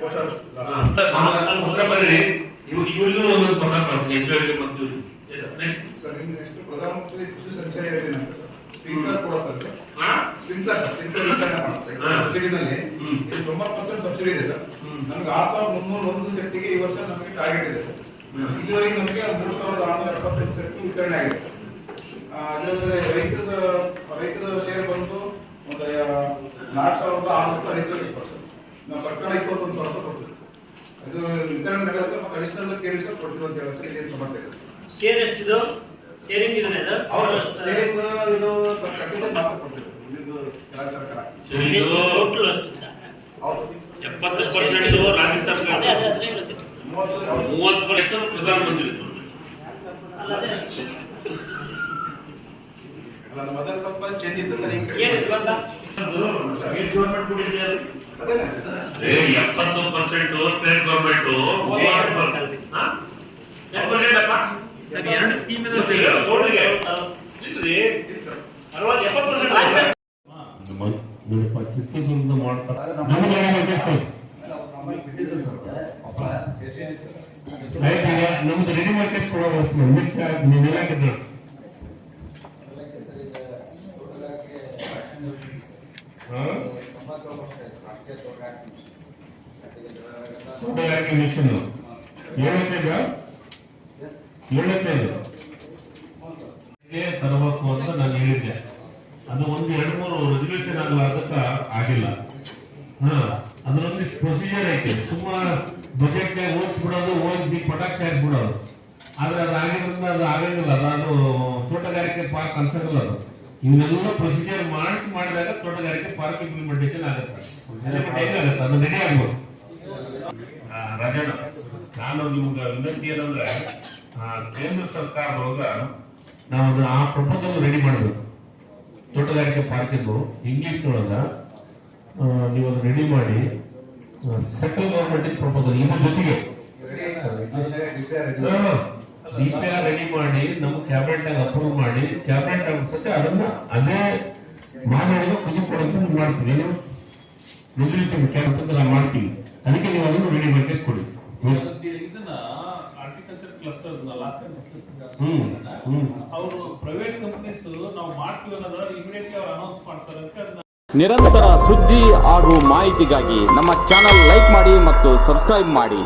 Poster ಉತ್ತರ ಬರ್ರಿ. ಇವು ಇವೆಲ್ಲೂ ಒಂದೊಂದು ಪತ್ರ ಕಳಿಸಿ ಎಸ್ಬಿಐಗೆ ಮತ್ತು ಪ್ರಧಾನಮಂತ್ರಿ ಕೃಷಿ ಸಂಚಾರಿ ಯೋಜನೆ ಅಂತ. ಸ್ಪ್ರಿಂಕ್ಲರ್ ಕೂಡ ಸರ್ ಹಾ? ಸ್ಪ್ರಿಂಕ್ಲರ್ ಸರ್ ಸ್ಪ್ರಿಂಕ್ಲರ್ ವಿತರಣೆ ಮಾಡ್ತಾರೆ. ಸಬ್ಸಿಡಿನಲ್ಲಿ ತೊಂಬತ್ತು ಪರ್ಸೆಂಟ್ ಸಬ್ಸಿಡಿ ಇದೆ ಸರ್. ನಮ್ಗೆ ಆರು ಸಾವಿರದ ಮುನ್ನೂರ ಒಂದು ಸೆಟ್ಟಿಗೆ ಈ ವರ್ಷ ನಮಗೆ ಟಾರ್ಗೆಟ್ ಇದೆ ಸರ್. ಇದುವರೆಗೆ ನಮಗೆ ಮೂರು ಸಾವಿರದ ಆರುನೂರ ಎಪ್ಪತ್ತೈದು ಸೆಟ್ ವಿತರಣೆ ಆಗಿದೆ. ರೈತದ ರೈತರ ಶೇರ್ ಬಂದು ಒಂದು ನಾಲ್ಕು ಸಾವಿರದ ಆರುನೂರ ರೈತರಿಗೆ ಸರ್ಕಾರ ಇಪ್ಪತ್ತೊಂದು ಸಾವಿರ ರೂಪಾಯಿ ಅದು ಇದು ವಿತರಣೆ ನಗರ ಸರ್ ಮತ್ತೆ ಅಡಿಷನಲ್ ಕೇಳಿ ಸರ್ ಕೊಡ್ತೀವಿ ಅಂತ ಹೇಳಿ ಸರ್ ಇದೇನು ಸಮಸ್ಯೆ ಇದೆ ಸರ್ ಶೇರ್ ಎಷ್ಟಿದು? ಶೇರಿಂಗ್ ಇದನ್ನ ಇದು? ಹೌದು ಸೇರಿಂಗ್ ಇದು ಸ್ವಲ್ಪ capital ಮಾತ್ರ ಇದು ರಾಜ್ಯ ಸರ್ಕಾರ. ಸರಿ ಟೋಟಲ್ ಹೌದು. ಎಪ್ಪತ್ತು ಪರ್ಸೆಂಟ್ ಇದು ರಾಜ್ಯ ಸರ್ಕಾರ. ಅದೇ ಮೂವತ್ತು. ಪರ್ಸೆಂಟ್ ಪ್ರಧಾನಮಂತ್ರಿ ಅಲ್ಲ ಅದೇ. ನಮ್ಮ ಸ್ವಲ್ಪ ಚೇಂಜ್ ಇತ್ತು ಸರ್ ಏನಿತ್ತು ಸ್ಟೇಟ್ ಗೌರ್ಮೆಂಟ್ ಕೊಟ್ಟಿದೆ ಅದು? ಅದೇನೆ ಏ, ಎಪ್ಪತ್ತು ಪರ್ಸೆಂಟ್ ಸ್ಟೇಟ್ ಗೌರ್ಮೆಂಟ್ ಸರ್, ಎರಡು ಸ್ಕೀಮ್. ಚಿತ್ರದುರ್ಗದ ಮಾಡ್ತಾರೆ ನಮ್ದು ರೆಡಿ ಮಾರ್ಕೆಟ್ ಕೊಡೋ ಮಿಕ್ಸ್ ನೀವೆಲ್ಲ ತೋಟಗಾರಿಕೆ ಮಿಷನ್ ಏಳನೇದು? ಏಳನೇದು? ತರಬೇಕು ಅಂತ ನಾನು ಹೇಳಿದ್ದೆ. ಅದು ಒಂದು ಎರಡು ಮೂರು ರೆಸಲ್ಯೂಷನ್ ಆಗಲಾರ್ದಕ್ಕ ಆಗಿಲ್ಲ. ಹಾ, ಅದರೊಂದಿಷ್ಟು ಪ್ರೊಸೀಜರ್ ಐತೆ. ತುಂಬಾ ಬಜೆಟ್ ಓದಿಸ್ಬಿಡೋದು, ಓದಿಸಿ ಪಟಾಕ್ಷಿ ಹಾಕ್ಬಿಡೋದು ಆದ್ರೆ ಅದು ಆಗಿರೋದ್ರಿಂದ ಅದು ಆಗಂಗಿಲ್ಲ. ಅದು ತೋಟಗಾರಿಕೆ ಪಾರ್ಕ್ ಅನ್ಸಂಗಿಲ್ಲ ಅದು. ಇವನ್ನೆಲ್ಲ ಪ್ರೊಸೀಜರ್ ಮಾಡಿಸಿ ಮಾಡಿದಾಗ ತೋಟಗಾರಿಕೆ ಪಾರ್ಕ್ ಇಂಪ್ಲಿಮೆಂಟೇಷನ್ ಆಗುತ್ತೆ. ಅದು ರೆಡಿ ಆಗ್ಬೋದು. ರಜನ ರಾಜಣ್ಣ ನಾನು ನಿಮ್ಗೆ ವಿನಂತಿ ಏನಂದ್ರೆ ಕೇಂದ್ರ ಸರ್ಕಾರದೊಳಗ ನಾವು ಅದನ್ನ ಆ ಪ್ರಪೋಸಲ್ ರೆಡಿ ಮಾಡಬೇಕು. ತೋಟಗಾರಿಕೆ ಪಾರ್ಕ್ ಇದ್ದು ಇಂಗ್ಲಿಷ್ ಒಳಗ ನೀವು ಅದನ್ನ ರೆಡಿ ಮಾಡಿ ಸೆಂಟ್ರಲ್ ಗವರ್ಮೆಂಟ್ ಪ್ರಪೋಸಲ್ ಇದ್ರ ಜೊತೆಗೆ. ಡಿಪಿಆರ್ ರೆಡಿ ಮಾಡಿ ನಮ್ಮ ಕ್ಯಾಬಿನೆಟ್ ಅಲ್ಲಿ ಅಪ್ರೂವ್ ಮಾಡಿ ಕ್ಯಾಬಿನೆಟ್ ಅನ್ಸುತ್ತೆ ಅದನ್ನ ಅದೇ ಮಾನವರು ಕುಜು ಕೊಡಂತ ಮಾಡ್ತೀವಿ. ಏನು? ರೆಸಲ್ಯೂಷನ್ ಕ್ಯಾಬಿನೆಟ್ ನಾವು ಮಾಡ್ತೀವಿ. ಅದಕ್ಕೆ ನೀವು ಅದನ್ನು ರೆಡಿ ಮಾಡಿ ಕೊಡಿ ಅವರು ಪ್ರೈವೇಟ್ ಕಂಪನೀಸ್ ನಾವು ಮಾಡ್ತೀವಿ ಅನ್ನೋದ್ರ ಅವ್ರು ಅನೌನ್ಸ್ ಮಾಡ್ತಾರೆ. ಅಂತ ನಿರಂತರ ಸುದ್ದಿ ಹಾಗೂ ಮಾಹಿತಿಗಾಗಿ ನಮ್ಮ ಚಾನಲ್ ಲೈಕ್ ಮಾಡಿ ಮತ್ತು ಸಬ್ಸ್ಕ್ರೈಬ್ ಮಾಡಿ.